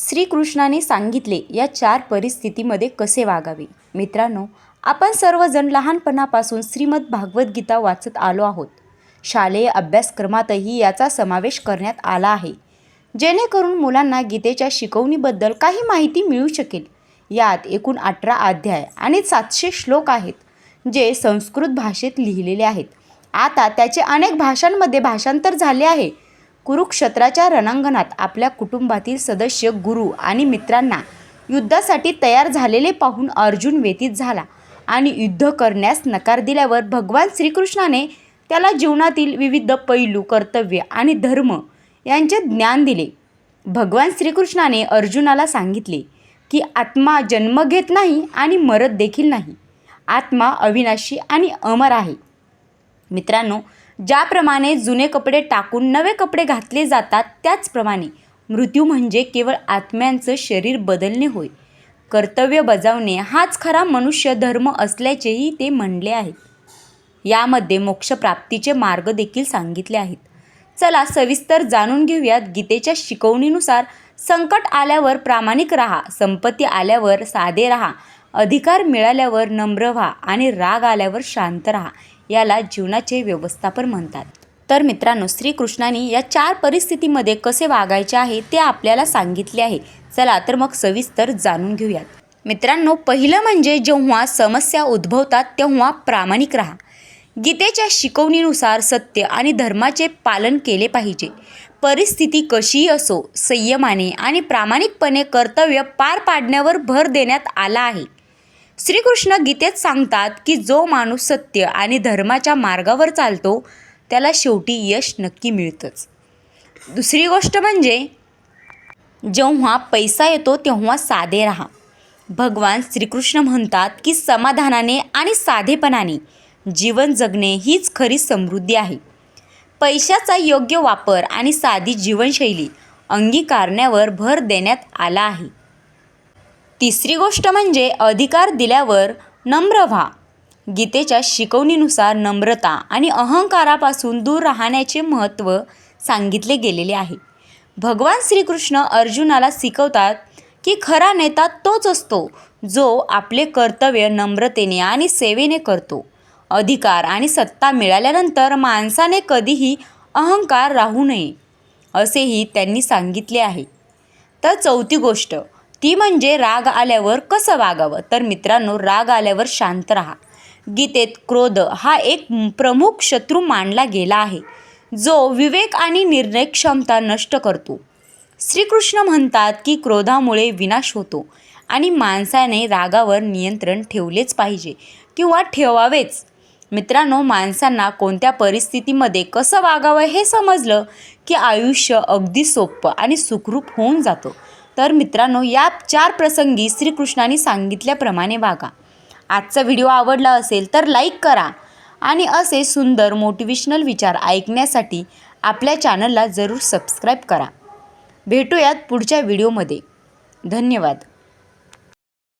श्रीकृष्णाने सांगितले या चार परिस्थितीमध्ये कसे वागावे? मित्रांनो आपण सर्वजण लहानपणापासून श्रीमद भागवद्गीता वाचत आलो आहोत. शालेय अभ्यासक्रमातही याचा समावेश करण्यात आला आहे. जेणेकरून मुलांना गीतेच्या शिकवणीबद्दल काही माहिती मिळू शकेल. यात एकूण अठरा अध्याय आणि सातशे श्लोक आहेत जे संस्कृत भाषेत लिहिलेले आहेत. आता त्याचे अनेक भाषांमध्ये भाषांतर झाले आहे. कुरुक्षेत्राच्या रणांगणात आपल्या कुटुंबातील सदस्य गुरु आणि मित्रांना युद्धासाठी तयार झालेले पाहून अर्जुन व्यतीत झाला आणि युद्ध करण्यास नकार दिल्यावर भगवान श्रीकृष्णाने त्याला जीवनातील विविध पैलू कर्तव्य आणि धर्म यांचे ज्ञान दिले. भगवान श्रीकृष्णाने अर्जुनाला सांगितले की आत्मा जन्म घेत नाही आणि मरत देखील नाही. आत्मा अविनाशी आणि अमर आहे. मित्रांनो ज्याप्रमाणे जुने कपडे टाकून नवे कपडे घातले जातात त्याचप्रमाणे मृत्यू म्हणजे केवळ आत्म्यांचं शरीर बदलणे होय. कर्तव्य बजावणे हाच खरा मनुष्य धर्म असल्याचेही ते म्हणले आहे यामध्ये मोक्षप्राप्तीचे मार्ग देखील सांगितले आहेत. चला सविस्तर जाणून घेऊयात गीतेच्या शिकवणीनुसार संकट आल्यावर प्रामाणिक राहा संपत्ती आल्यावर साधे राहा अधिकार मिळाल्यावर नम्र व्हा आणि राग आल्यावर शांत राहा. याला जीवनाचे व्यवस्थापन म्हणतात. तर मित्रांनो श्रीकृष्णाने या चार परिस्थितीमध्ये कसे वागायचे आहे ते आपल्याला सांगितले आहे. चला तर मग सविस्तर जाणून घेऊयात. मित्रांनो पहिलं म्हणजे जेव्हा समस्या उद्भवतात तेव्हा प्रामाणिक राहा. गीतेच्या शिकवणीनुसार सत्य आणि धर्माचे पालन केले पाहिजे. परिस्थिती कशीही असो संयमाने आणि प्रामाणिकपणे कर्तव्य पार पाडण्यावर भर देण्यात आला आहे. श्रीकृष्ण गीतेत सांगतात की जो माणूस सत्य आणि धर्माच्या मार्गावर चालतो त्याला शेवटी यश नक्की मिळतंच. दुसरी गोष्ट म्हणजे जेव्हा पैसा येतो तेव्हा साधे राहा. भगवान श्रीकृष्ण म्हणतात की समाधानाने आणि साधेपणाने जीवन जगणे हीच खरी समृद्धी आहे. पैशाचा योग्य वापर आणि साधी जीवनशैली अंगीकारण्यावर भर देण्यात आला आहे. तिसरी गोष्ट म्हणजे अधिकार दिल्यावर नम्र व्हा. गीतेच्या शिकवणीनुसार नम्रता आणि अहंकारापासून दूर राहण्याचे महत्त्व सांगितले गेलेले आहे. भगवान श्रीकृष्ण अर्जुनाला शिकवतात की खरा नेता तोच असतो जो आपले कर्तव्य नम्रतेने आणि सेवेने करतो. अधिकार आणि सत्ता मिळाल्यानंतर माणसाने कधीही अहंकार राहू नये असेही त्यांनी सांगितले आहे. तर चौथी गोष्ट ती म्हणजे राग आल्यावर कसं वागावं? तर मित्रांनो राग आल्यावर शांत राहा. गीतेत क्रोध हा एक प्रमुख शत्रू मानला गेला आहे जो विवेक आणि निर्णय क्षमता नष्ट करतो. श्रीकृष्ण म्हणतात की क्रोधामुळे विनाश होतो आणि माणसाने रागावर नियंत्रण ठेवलेच पाहिजे किंवा ठेवावेच. मित्रांनो माणसांना कोणत्या परिस्थितीमध्ये कसं वागावं हे समजलं की आयुष्य अगदी सोपं आणि सुखरूप होऊन जातं. तर मित्रांनो या चार प्रसंगी श्रीकृष्णाने सांगितल्याप्रमाणे वागा. आजचा व्हिडिओ आवडला असेल तर लाईक करा आणि असे सुंदर मोटिवेशनल विचार ऐकण्यासाठी आपल्या चॅनलला जरूर सबस्क्राईब करा. भेटूयात पुढच्या व्हिडिओमध्ये. धन्यवाद.